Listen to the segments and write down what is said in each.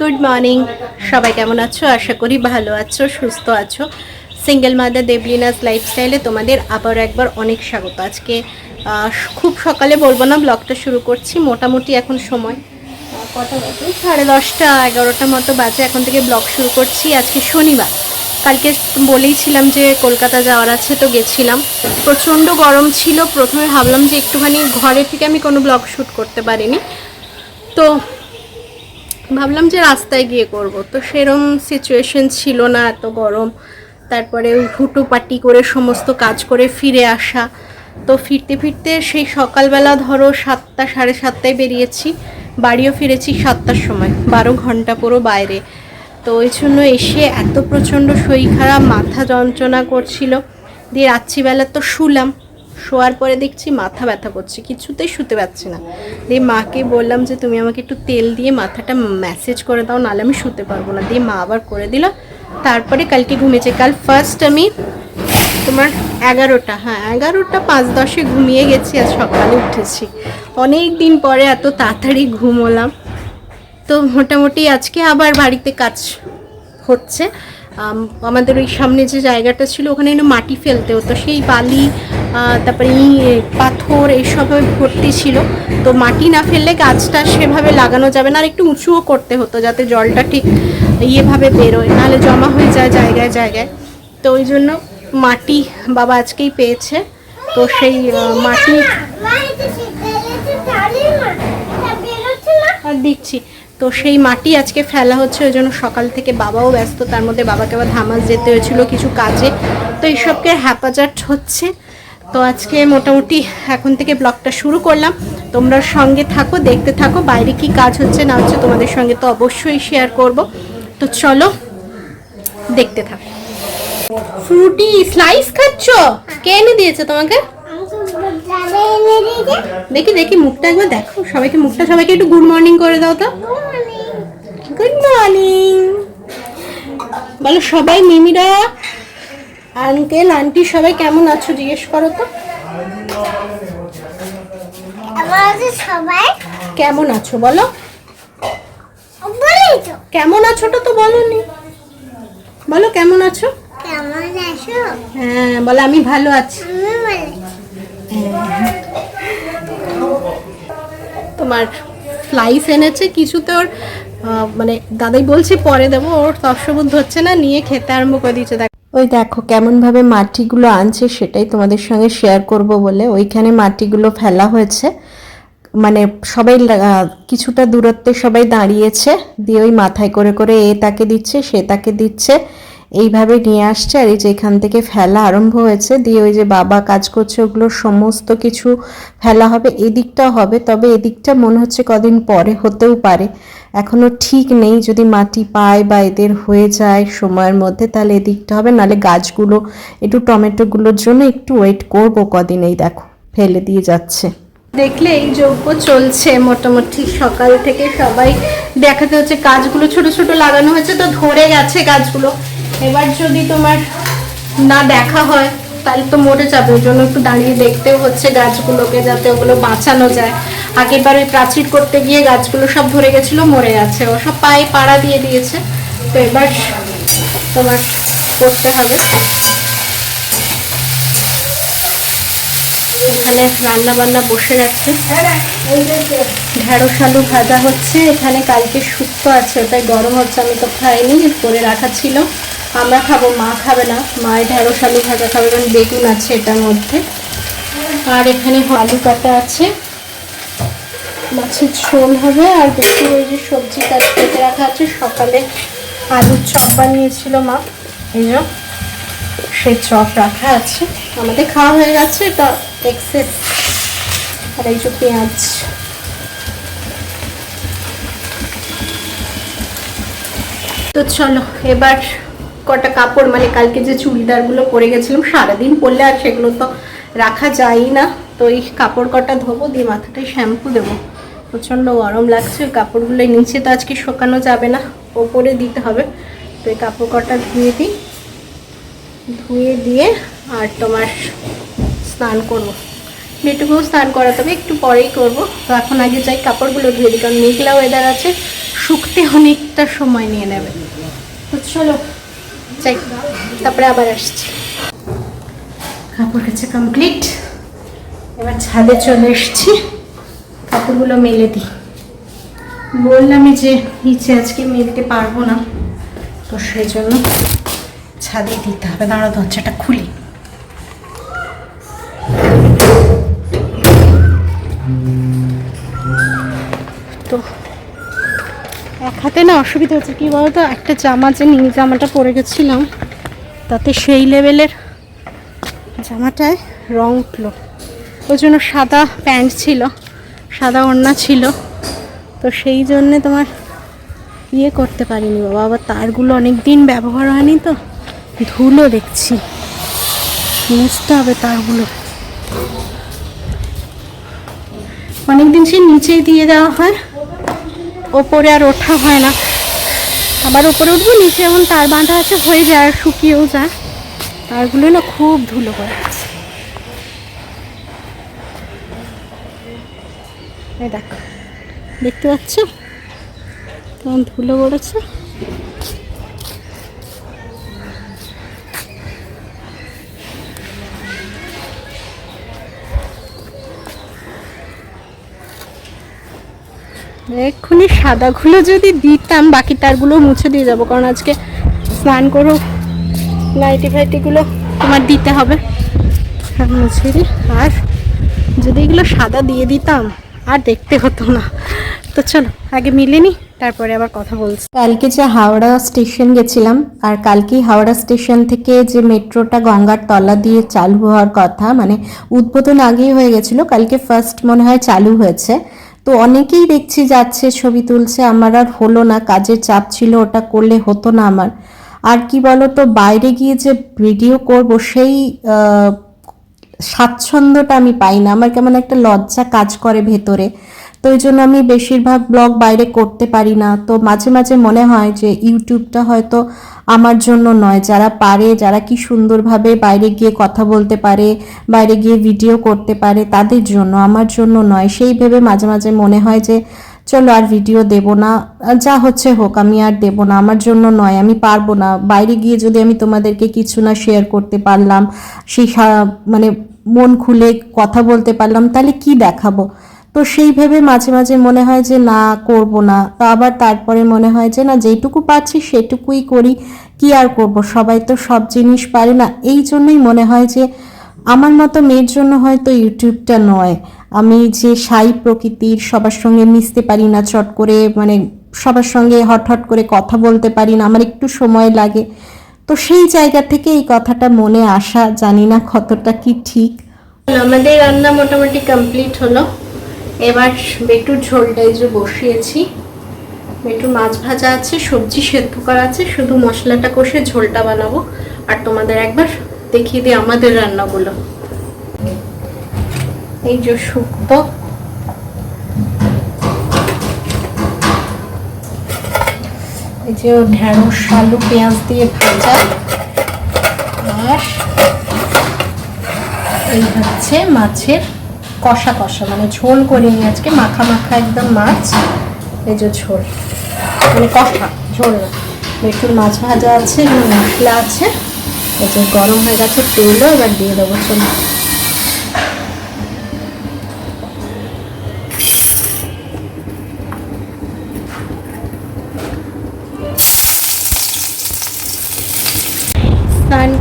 Good morning সবাই কেমন আছো? আশা করি ভালো আছো, সুস্থ আছো। সিঙ্গেল মাদার দেবলিনাস লাইফস্টাইলে তোমাদের আবার একবার অনেক স্বাগত। আজকে খুব সকালে বলব না ব্লগটা শুরু করছি। মোটামুটি এখন সময় কটা বাজে? সাড়ে দশটা, এগারোটা মতো বাজে। এখন থেকে ব্লগ শুরু করছি। আজকে শনিবার। কালকে বলেইছিলাম যে কলকাতা যাওয়ার আছে, তো গেছিলাম। প্রচণ্ড গরম ছিল। প্রথমে ভাবলাম যে একটুখানি ঘরে থেকে আমি কোনো ব্লগ শ্যুট করতে পারিনি। তো ভাবলাম যে রাস্তায় গিয়ে করব। তো সেরম সিচুয়েশন ছিল না, এত গরম। তারপরে হুটো পাটি করে সমস্ত কাজ করে ফিরে আসা। তো ফিরতে ফিরতে সেই সকালবেলা ধরো সাতটা, সাড়ে সাতটায় বেরিয়েছি। বাড়িও ফিরেছি সাতটার সময়, বারো ঘণ্টা পুরো বাইরে। তো ওই জন্য এসে এত প্রচণ্ড শরীর খারাপ, মাথা যন্ত্রণা করছিল। দিয়ে রাত্রিবেলা তো শুলাম। শোয়ার পরে দেখছি মাথা ব্যথা করছে, কিছুতেই শুতে পারছি না। দিয়ে মাকে বললাম যে, তুমি আমাকে একটু তেল দিয়ে মাথাটা ম্যাসেজ করে দাও, নাহলে আমি শুতে পারব না। দিয়ে মা আবার করে দিল। তারপরে কালকে ঘুমিয়েছে। কাল ফার্স্ট আমি তোমার এগারোটা হ্যাঁ এগারোটা পাঁচ দশে ঘুমিয়ে গেছি আর সকালে উঠেছি। অনেক দিন পরে এত তাড়াতাড়ি ঘুমোলাম। তো মোটামুটি আজকে আবার বাড়িতে কাজ হচ্ছে। আমাদের ওই সামনে যে জায়গাটা ছিল, ওখানে মাটি ফেলতে হতো। সেই বালি তারপরে ই- পাথর, এইসব ভর্তি ছিল। তো মাটি না ফেললে গাছটা সেভাবে লাগানো যাবে না, আর একটু উঁচুও করতে হতো যাতে জলটা ঠিক ইয়েভাবে বেরোয়, নাহলে জমা হয়ে যায় জায়গায় জায়গায়। তো ওই জন্য মাটি বাবা আজকেই পেয়েছে। তো সেই মাটি দিচ্ছি। তো সেই মাটি আজকে ফেলা হচ্ছে, ওই জন্য সকাল থেকে বাবাও ব্যস্ত, তার মধ্যে বাবাকে আবার ধামাস যেতে হয়েছিল কিছু কাজে। তো এইসবকে হ্যাপাজাট হচ্ছে। তো আজকে মোটামুটি এখন থেকে ব্লগটা শুরু করলাম। তোমরা সঙ্গে থাকো, দেখতে থাকো, বাইরে কি কাজ হচ্ছে না হচ্ছে তোমাদের সঙ্গে তো অবশ্যই শেয়ার করব। তো চলো, দেখতে থাকো। ফ্রুটি স্লাইস খাচ্ছ? কে এনে দিয়েছে তোমাকে? দেখি দেখি, মুখটা একবার দেখো। সবাইকে মুখটা, সবাইকে একটু গুড মর্নিং করে দাও তো। গুড মর্নিং বলো, সবাই মিমিরা আঙ্কেল আন্টি সবাই কেমন আছো? জিজ্ঞেস করো তো। সবাই। কেমন আছো বলো। কেমন আছো তো বলো নি বলো কেমন আছো? কেমন আছো? হ্যাঁ বলো আমি ভালো আছি। তোমার ফ্লাইস এনেছে কিছুতে ওর মানে দাদাই বলছি পরে দেবো ওর তর্সবুদ্ধ হচ্ছে না নিয়ে খেতে আরম্ভ করে দিচ্ছে দেখ ওই দেখো কেমনভাবে মাটিগুলো আনছে সেটাই তোমাদের সঙ্গে শেয়ার করব বলে। ওইখানে মাটিগুলো ফেলা হয়েছে। মানে সবাই কিছুটা দূরত্বে সবাই দাঁড়িয়েছে। দিয়ে ওই মাথায় করে করে এ তাকে দিচ্ছে, সে তাকে দিচ্ছে। এইভাবে নিয়ে আসছে আর এই যে এখান থেকে ফেলা আরম্ভ হয়েছে, দিয়ে ওই যে বাবা কাজ করছে ওগুলো সমস্ত কিছু ফেলা হবে এদিকটাও হবে, তবে এদিকটা মনে হচ্ছে কদিন পরে হতেও পারে। এখনও ঠিক নেই, যদি মাটি পায় বা এদের হয়ে যায় সময়ের মধ্যে, তাহলে এদিকটা হবে নাহলে গাছগুলো, একটু টমেটোগুলোর জন্য একটু ওয়েট করব কদিন এই দেখো, ফেলে দিয়ে যাচ্ছে। দেখলে এই যজ্ঞ চলছে মোটামুটি, সকাল থেকে সবাই দেখাতে হচ্ছে, গাছগুলো ছোট ছোট লাগানো হয়েছে, তো ধরে গেছে গাছগুলো। এবার যদি তোমার না দেখা হয়, তাহলে তো মরে যাবে। ওই জন্য একটু দাঁড়িয়ে দেখতেও হচ্ছে গাছগুলোকে যাতে ওগুলো বাঁচানো যায়। আগেরবার ওই প্রাচীর করতে গিয়ে গাছগুলো সব ধরে গেছিল, মরে গেছে ও সব পায়ে পাড়া দিয়ে দিয়েছে। তো এবার তোমার করতে হবে। এখানে রান্না বান্না বসে গেছে ঢেঁড়স আলু ভাজা হচ্ছে। এখানে কালকে শুক্তো আছে, ওটাই গরম হচ্ছে, আমি তো খাইনি করে রাখা ছিল। আমরা খাব, মা খাবে না। মায়ের ঢেঁড়স আলু ভাজা খাবে, কারণ বেগুন আছে এটার মধ্যে। আর এখানে আলু কাটা আছে। মাছের ঝোল হবে, আর বেশি ওই যে সবজি কাট কেটে রাখা আছে। সকালে আলুর চপ বানিয়েছিল মা। এই সেই চপ রাখা আছে। আমাদের খাওয়া হয়ে গেছে, এটা এক্সেস আর এই যে পেঁয়াজ। তো চলো, এবার কটা কাপড় মানে কালকে যে চুড়িদারগুলো পরে গেছিলাম, সারাদিন পরলে আর সেগুলো তো রাখা যায় না। তো এই কাপড় কটা ধোবো, দিয়ে মাথাটায় শ্যাম্পু দেবো। প্রচণ্ড গরম লাগছে, ওই কাপড়গুলো নিচে তো আজকে শুকানো যাবে না, ওপরে দিতে হবে। তো এই কাপড় কটা ধুয়ে দিই। ধুয়ে দিয়ে আর তোমার স্নান করব। মেয়েটুকুও স্নান করাতে হবে, একটু পরেই করব। তো এখন আগে যাই কাপড়গুলো ধুয়ে দিই, কারণ মেঘলা ওয়েদার আছে, শুকতে অনেকটা সময় নিয়ে নেবে। চলো যাই, তারপরে আবার আসছি। কাপড় কাছে কমপ্লিট এবার ছাদে চলে এসছি। কাপড়গুলো মেলে দিই। বললামই যে নিচে আজকে মেলতে পারব না, তো সেই জন্য ছাদে দিতে হবে। দাঁড়া দরজাটা খুলি। হাতে না অসুবিধা হচ্ছে কি বলতো? একটা জামা যে নীল জামাটা পরে গেছিলাম, তাতে সেই লেভেলের জামাটায় রং উঠল। ওই জন্য সাদা প্যান্ট ছিল, সাদা ওড়না ছিল। তো সেই জন্যে তোমার ইয়ে করতে পারিনি বাবা। আবার তারগুলো অনেক দিন ব্যবহার হয়নি তো, ধুলো দেখছি। মুছতে হবে তারগুলো। অনেকদিন সে নিচেই দিয়ে দেওয়া হয়। ওপরে আর ওঠা হয় না। আবার ওপরে উঠবো, নিচে এমন তার বাঁধা আছে, হয়ে যায় আর শুকিয়েও যায়। তারগুলো না খুব ধুলো আছে। এই দেখো, দেখতে পাচ্ছ? কেমন ধুলো পড়েছে? এক্ষুনি সাদাগুলো যদি দিতাম, বাকি তারগুলো মুছে দিয়ে যাব, কারণ আজকে স্নান করেও নাইটি ফাইটিগুলো তোমার দিতে হবে। মুছে দিই আর যদি এগুলো সাদা দিয়ে দিতাম, আর দেখতে হতো না। তো চলো, আগে মিলে নি, তারপরে আবার কথা বলছি। কালকে যে হাওড়া স্টেশন গেছিলাম, আর কালকেই হাওড়া স্টেশন থেকে যে মেট্রোটা গঙ্গার তলা দিয়ে চালু হওয়ার কথা মানে উদ্বোধন আগেই হয়ে গেছিল, কালকে ফার্স্ট মনে হয় চালু হয়েছে। তো অনেকেই দেখছি যাচ্ছে, ছবি তুলছে, আমার আর হলো না, কাজের চাপ ছিল, ওটা করলে হতো না আমার। আর কি বলো তো বাইরে গিয়ে যে ভিডিও করব, সেই স্বাচ্ছন্দ্যটা আমি পাই না। আমার কেমন একটা লজ্জা কাজ করে ভেতরে। তো এই জন্য আমি বেশিরভাগ ব্লগ বাইরে করতে পারি না। তো মাঝে মাঝে মনে হয় যে ইউটিউবটা হয়তো আমার জন্য নয়। যারা পারে, যারা কি সুন্দরভাবে বাইরে গিয়ে কথা বলতে পারে, বাইরে গিয়ে ভিডিও করতে পারে, তাদের জন্য, আমার জন্য নয়। সেই ভেবে মাঝে মাঝে মনে হয় যে, চলো আর ভিডিও দেব না। যা হচ্ছে হোক, আমি আর দেব না। আমার জন্য নয়, আমি পারব না। বাইরে গিয়ে যদি আমি তোমাদেরকে কিছু না শেয়ার করতে পারলাম, সেই মানে মন খুলে কথা বলতে পারলাম, তাহলে কি দেখাবো? তো সেই ভেবে মাঝে মাঝে মনে হয় যে, না, করব না। তো আবার তারপরে মনে হয় যে, না যেটুকু পাচ্ছি সেটুকুই করি, কি আর করব? সবাই তো সব জিনিস পারে না। এই জন্যই মনে হয় যে, আমার মতো মেয়ের জন্য হয়তো ইউটিউবটা নয়। আমি যে সাই প্রকৃতির, সবার সঙ্গে মিশতে পারি না, চট করে মানে সবার সঙ্গে হট হট করে কথা বলতে পারি না, আমার একটু সময় লাগে। তো সেই জায়গা থেকে এই কথাটা মনে আসা, জানি না কতটা কি ঠিক। আমাদের রান্না মোটামুটি কমপ্লিট হলো। এবার বেটুর ঝোলটা যে বসিয়েছি। বেটুর মাছ ভাজা আছে, সবজি সেদ্ধ করা আছে, শুধু মশলাটা কষে ঝোলটা বানাবো। আর তোমাদের একবার দেখিয়ে দিই আমাদের রান্নাগুলো। এই যে শুক্তো। এই যে ঢেঁড়স আলু, পেঁয়াজ দিয়ে ভাজা। আর এই হচ্ছে মাছের কষা কষা মানে ঝোল করিনি আজকে, মাখা মাখা একদম মাছ, এই যে ঝোল। মানে কষা, ঝোল না। একটু মাছ ভাজা আছে এবং মশলা আছে, এই যে গরম হয়ে গেছে তেলও এবার দিয়ে দেবো, চলো।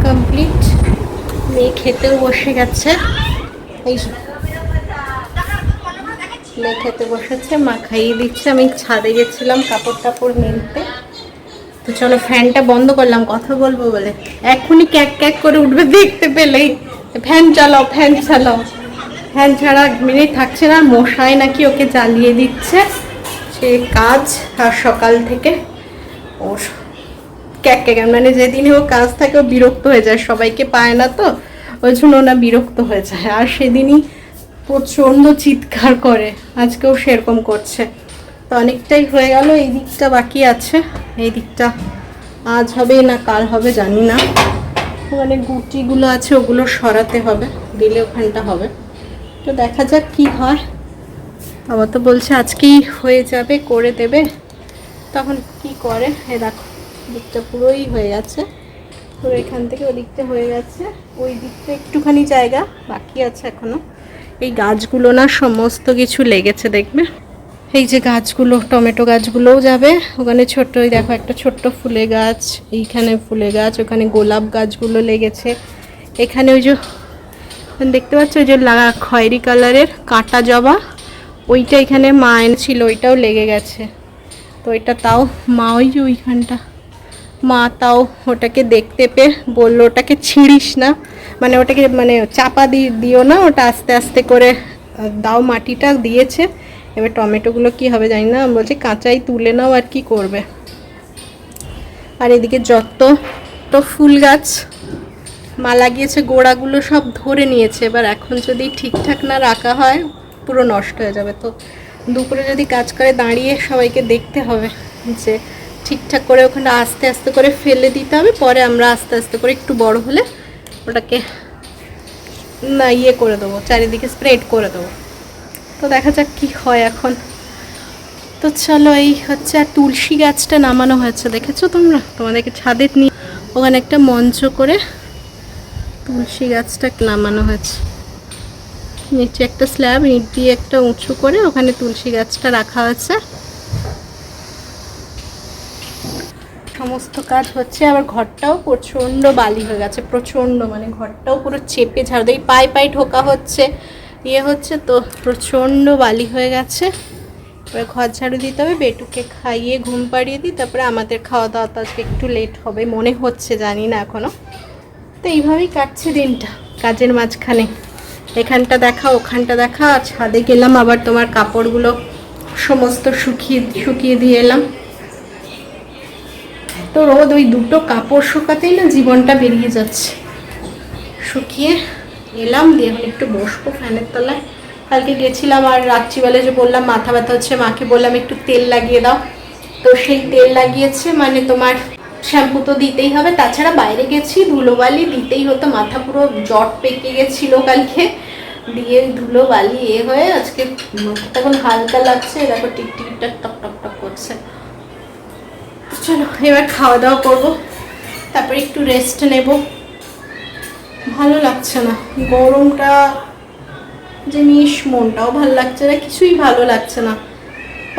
কমপ্লিট, মেয়ে খেতেও বসে গেছে। এই মেয়ে খেতে বসেছে, মা খাইয়ে দিচ্ছে। আমি ছাদে গেছিলাম কাপড় টাপড় মেলতে। তো চলো, ফ্যানটা বন্ধ করলাম, কথা বলব বলে। এখনই ক্যাক ক্যাক করে উঠবে, দেখতে পেলেই। ফ্যান চালাও ফ্যান চালাও। ফ্যান ছাড়া মিনিট থাকছে না মশাই নাকি ওকে জ্বালিয়ে দিচ্ছে। সে কাজ, আর সকাল থেকে ও ক্যাক ক্যাক মানে যেদিনে ও কাজ থাকে, ও বিরক্ত হয়ে যায়। সবাইকে পায় না তো, ওই জন্য ওনা বিরক্ত হয়ে যায়। আর সেদিনই প্রচণ্ড চিৎকার করে। আজকেও সেরকম করছে। তো অনেকটাই হয়ে গেল, এই দিকটা বাকি আছে। এই দিকটা আজ হবে না, কাল হবে, জানি না। মানে গুটিগুলো আছে, ওগুলো সরাতে হবে, দিলে ওখানটা হবে। তো দেখা যাক কি হয়। বাবা তো বলছে আজকেই হয়ে যাবে, করে দেবে। তখন কি করে? এ দেখো, দিকটা পুরোই হয়ে গেছে। পুরো এখান থেকে ওদিকটা হয়ে গেছে। ওই দিকটা একটুখানি জায়গা বাকি আছে এখনও। এই গাছগুলো না সমস্ত কিছু লেগেছে, দেখবে? এই যে গাছগুলো, টমেটো গাছগুলোও যাবে। ওখানে ছোট্ট দেখো একটা ছোট্ট ফুলের গাছ, এইখানে ফুলের গাছ, ওখানে গোলাপ গাছগুলো লেগেছে। এখানে ওই যে, দেখতে পাচ্ছ ওই যে খয়েরি কালারের কাঁটা জবা? ওইটা এখানে মা এনেছিল, ওইটাও লেগে গেছে। তো এটা তাও মা ওই যে ওইখানটা। মা তাও ওটাকে দেখতে পেয়ে বলল, ওটাকে ছিঁড়িস না। মানে ওটাকে মানে চাপা দিয়ে দিও না, ওটা আস্তে আস্তে করে দাও মাটিটা, দিয়েছে। এবার টমেটোগুলো কি হবে জানি না বলছে কাঁচাই তুলে নাও আর কি করবে। আর এদিকে যত, তো ফুল গাছ, মা লাগিয়েছে, গোড়াগুলো সব ধরে নিয়েছে। এবার এখন যদি ঠিকঠাক না রাখা হয়, পুরো নষ্ট হয়ে যাবে। তো দুপুরে যদি কাজ করে দাঁড়িয়ে সবাইকে দেখতে হবে যে ঠিকঠাক করে ওখানে আস্তে আস্তে করে ফেলে দিতে হবে, পরে আমরা আস্তে আস্তে করে একটু বড় হলে ওটাকে না ইয়ে করে দেবো, চারিদিকে স্প্রেড করে দেবো। তো দেখা যাক কি হয় এখন। তো চলো, এই হচ্ছে আর তুলসী গাছটা নামানো হয়েছে, দেখেছ তোমরা? তোমাদেরকে ছাদে নিয়ে ওখানে একটা মঞ্চ করে তুলসী গাছটা নামানো হয়েছে। নিচে একটা স্ল্যাব, ইট দিয়ে একটা উঁচু করে ওখানে তুলসী গাছটা রাখা হয়েছে। সমস্ত কাজ হচ্ছে, আবার ঘরটাও প্রচণ্ড বালি হয়ে গেছে, প্রচণ্ড মানে ঘরটাও পুরো চেপে ঝাড় দিয়ে পায়ে পায়ে ঠোকা হচ্ছে। ইয়ে হচ্ছে তো, প্রচণ্ড বালি হয়ে গেছে। এবার ঘর ঝাড়ু দিতে হবে, বেটুকে খাইয়ে ঘুম পাড়িয়ে দিই, তারপরে আমাদের খাওয়া দাওয়া তো আজকে একটু লেট হবে, মনে হচ্ছে, জানি না এখনও তো এইভাবেই কাটছে দিনটা, কাজের মাঝখানে। এখানটা দেখা ওখানটা দেখা আর ছাদে গেলাম, আবার তোমার কাপড়গুলো সমস্ত শুকিয়ে শুকিয়ে দিয়ে এলাম। তো রোদ ওই দুটো কাপড় শুকাতেই না জীবনটা বেরিয়ে যাচ্ছে। শুকিয়ে এলাম, দিয়ে এখন একটু বসবো ফ্যানের তলায়। কালকে গেছিলাম আর রাত্রিবেলা যে বললাম, মাথা ব্যথা হচ্ছে, মাকে বললাম একটু তেল লাগিয়ে দাও। তো সেই তেল লাগিয়েছে মানে তোমার শ্যাম্পু তো দিতেই হবে। তাছাড়া বাইরে গেছি, ধুলোবালি দিতেই হতো, মাথা পুরো জট পেকে গেছিল কালকে। দিয়ে ধুলো বালি এ হয়ে আজকে মাথাটা এখন হালকা লাগছে দেখো টিকটিকটা টক টক টক করছে। চলো, এবার খাওয়া দাওয়া করব। তারপরে একটু রেস্ট নেব। ভালো লাগছে না। গরমটা জিনিস মনটাও ভালো লাগছে না, কিছুই ভালো লাগছে না।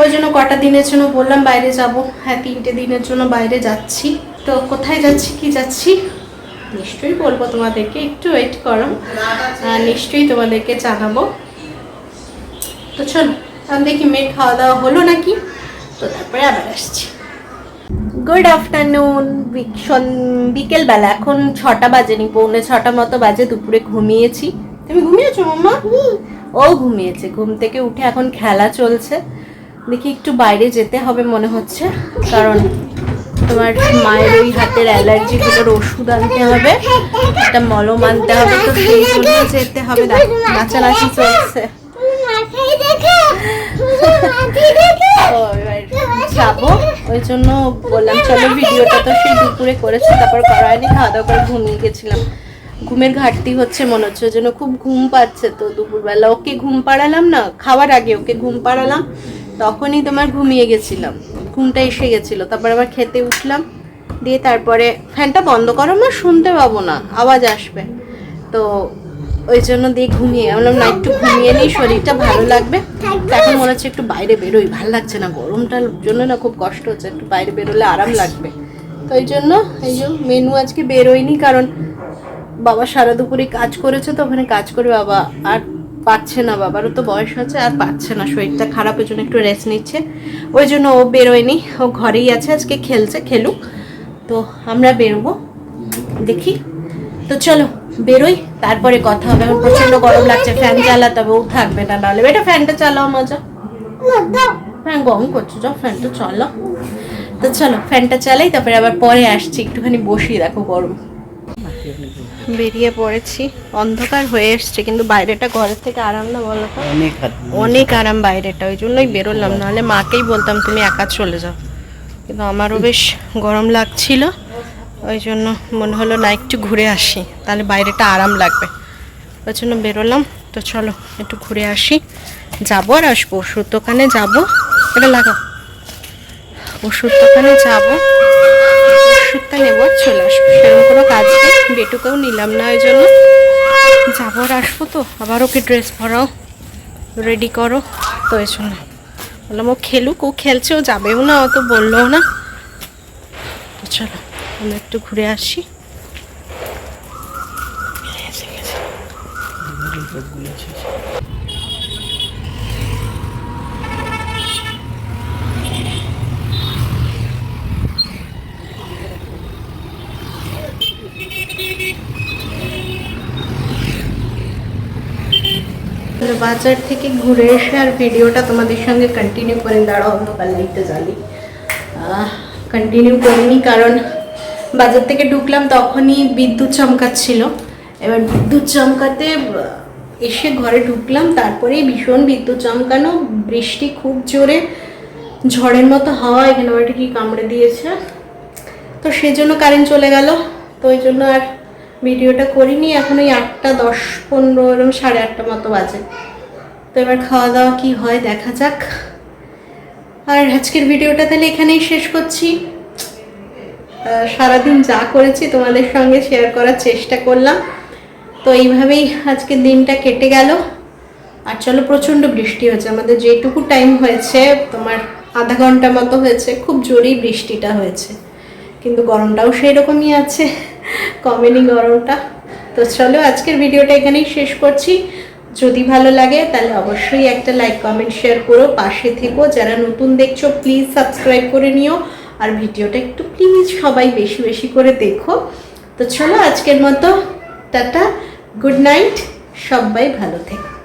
ওই জন্য কটা দিনের জন্য বললাম বাইরে যাব। হ্যাঁ তিনটে দিনের জন্য বাইরে যাচ্ছি। তো কোথায় যাচ্ছি, কি যাচ্ছি? নিশ্চয়ই বলব তোমাদেরকে, একটু ওয়েট করো। নিশ্চয়ই তোমাদেরকে জানাব। তো চলো আমি দেখি মেয়ের খাওয়া দাওয়া হলো নাকি? তো তারপরে আবার আসছি। গুড আফটারনুন বিকেলবেলা এখন ছটা বাজেনি পৌনে ছটা মতো বাজে দুপুরে ঘুমিয়েছি। তুমি ঘুমিয়েছো মাম্মা? ও ঘুমিয়েছে ঘুম থেকে উঠে এখন খেলা চলছে। দেখি একটু বাইরে যেতে হবে মনে হচ্ছে কারণ তোমার মায়ের ওই হাতের অ্যালার্জিগুলোর ওষুধ আনতে হবে একটা মলম আনতে হবে তো সেই জন্য যেতে হবে। নাচানাচি চলছে। যাব। ওই জন্য বললাম চলো ভিডিওটা তো সেই দুপুরে করেছি তারপর করা হয়নি খাওয়া দাওয়া করে ঘুমিয়ে গেছিলাম। ঘুমের ঘাটতি হচ্ছে মনে হচ্ছে ওই জন্য খুব ঘুম পাচ্ছে তো দুপুরবেলা। ওকে ঘুম পাড়ালাম না খাওয়ার আগে ওকে ঘুম পাড়ালাম তখনই তোমার ঘুমিয়ে গেছিলাম। ঘুমটা এসে গেছিল তারপর আবার খেতে উঠলাম দিয়ে তারপরে ফ্যানটা বন্ধ করো না শুনতে পাবো না আওয়াজ আসবে। তো ওই জন্য দিয়ে ঘুমিয়ে আমি বললাম, না, একটু ঘুমিয়ে নিই, শরীরটা ভালো লাগবে। এখন মনে হচ্ছে একটু বাইরে বেরোই। ভালো লাগছে না, গরমটার জন্য না খুব কষ্ট হচ্ছে, একটু বাইরে বেরোলে আরাম লাগবে। তো ওই জন্য, এই যে মেনু আজকে বেরোয়নি, কারণ বাবা সারা দুপুরে কাজ করেছে তো, ওখানে কাজ করে বাবা আর পাচ্ছে না, বাবারও তো বয়স হচ্ছে, আর পাচ্ছে না, শরীরটা খারাপ, ওই জন্য একটু রেস্ট নিচ্ছে। ওই জন্য ও বেরোয়নি, ও ঘরেই আছে, আজকে খেলছে, খেলুক। তো আমরা বেরোবো, দেখি। তো চলো বেরোই তারপরে কথা হবে। এখন প্রচণ্ড গরম লাগছে ফ্যান চালাতে হবে ও থাকবে না নাহলে। বেটা ফ্যানটা চালাও মজা। হ্যাঁ গরম করছ যাও ফ্যানটা চালাও। তো চলো ফ্যানটা চালাই তারপরে আবার পরে আসছি। একটুখানি বসি দেখো গরম। বেরিয়ে পড়েছি। অন্ধকার হয়ে এসছে কিন্তু বাইরেটা ঘরের থেকে আরাম না বলো তো? অনেক অনেক আরাম বাইরেটা ওই জন্যই বেরোলাম। নাহলে মাকেই বলতাম তুমি একা চলে যাও। কিন্তু আমারও বেশ গরম লাগছিল। ওই জন্য মনে হলো না একটু ঘুরে আসি, তাহলে বাইরেটা আরাম লাগবে। ওই জন্য বেরোলাম, তো চলো একটু ঘুরে আসি। যাব আর আসব, ওষুধ দোকানে যাব। এটা লাগাও। ওষুধ দোকানে যাব, ওষুধটা নেব আর চলে আসব। সেরকম কোনো কাজ নেই, বেটুকেও নিলাম না ওই জন্য। যাব আর আসব তো, আবার ওকে ড্রেস পরাও। রেডি করো। তো এই জন্য বললাম, ও খেলুক, ও খেলছে, ও যাবেও না অত বললোও না। তো চলো। আমরা একটু ঘুরে আসি। বাজার থেকে ঘুরে এসে আর ভিডিওটা তোমাদের সঙ্গে কন্টিনিউ করে দাঁড়াও, অন্ধকার লাইটটা জ্বালি। কন্টিনিউ করিনি কারণ বাজার থেকে ঢুকলাম, তখনই বিদ্যুৎ চমকাচ্ছিল। এবার বিদ্যুৎ চমকাতে এসে ঘরে ঢুকলাম, তারপরেই ভীষণ বিদ্যুৎ চমকানো, বৃষ্টি খুব জোরে, ঝড়ের মতো হাওয়া এখানে বাড়িটা কি কামড়ে দিয়েছে। তো সেই জন্য কারেন্ট চলে গেল, তো ওই জন্য আর ভিডিওটা করিনি, এখন ওই আটটা, দশ, পনেরো এরকম সাড়ে আটটা মতো বাজে। তো এবার খাওয়া দাওয়া কি হয় দেখা যাক। আর আজকের ভিডিওটা তাহলে এখানেই শেষ করছি। সারাদিন যা করেছি তোমাদের সঙ্গে শেয়ার করার চেষ্টা করলাম। তো এইভাবেই আজকের দিনটা কেটে গেল। আর চলো, প্রচণ্ড বৃষ্টি হয়েছে। আমাদের যেটুকু টাইম হয়েছে, তোমার আধা ঘণ্টা মতো হয়েছে, খুব জোরেই বৃষ্টিটা হয়েছে। কিন্তু গরমটাও সেই রকমই আছে, কমেনি গরমটা। তো চলো, আজকের ভিডিওটা এখানেই শেষ করছি। যদি ভালো লাগে, তাহলে অবশ্যই একটা লাইক কমেন্ট শেয়ার করো। পাশে থেকো। যারা নতুন দেখছ প্লিজ সাবস্ক্রাইব করে নিও। আর ভিডিওটা একটু প্লিজ সবাই বেশি বেশি করে দেখো। তো চলো আজকের মতো, টাটা গুড নাইট সবাই ভালো থেকো।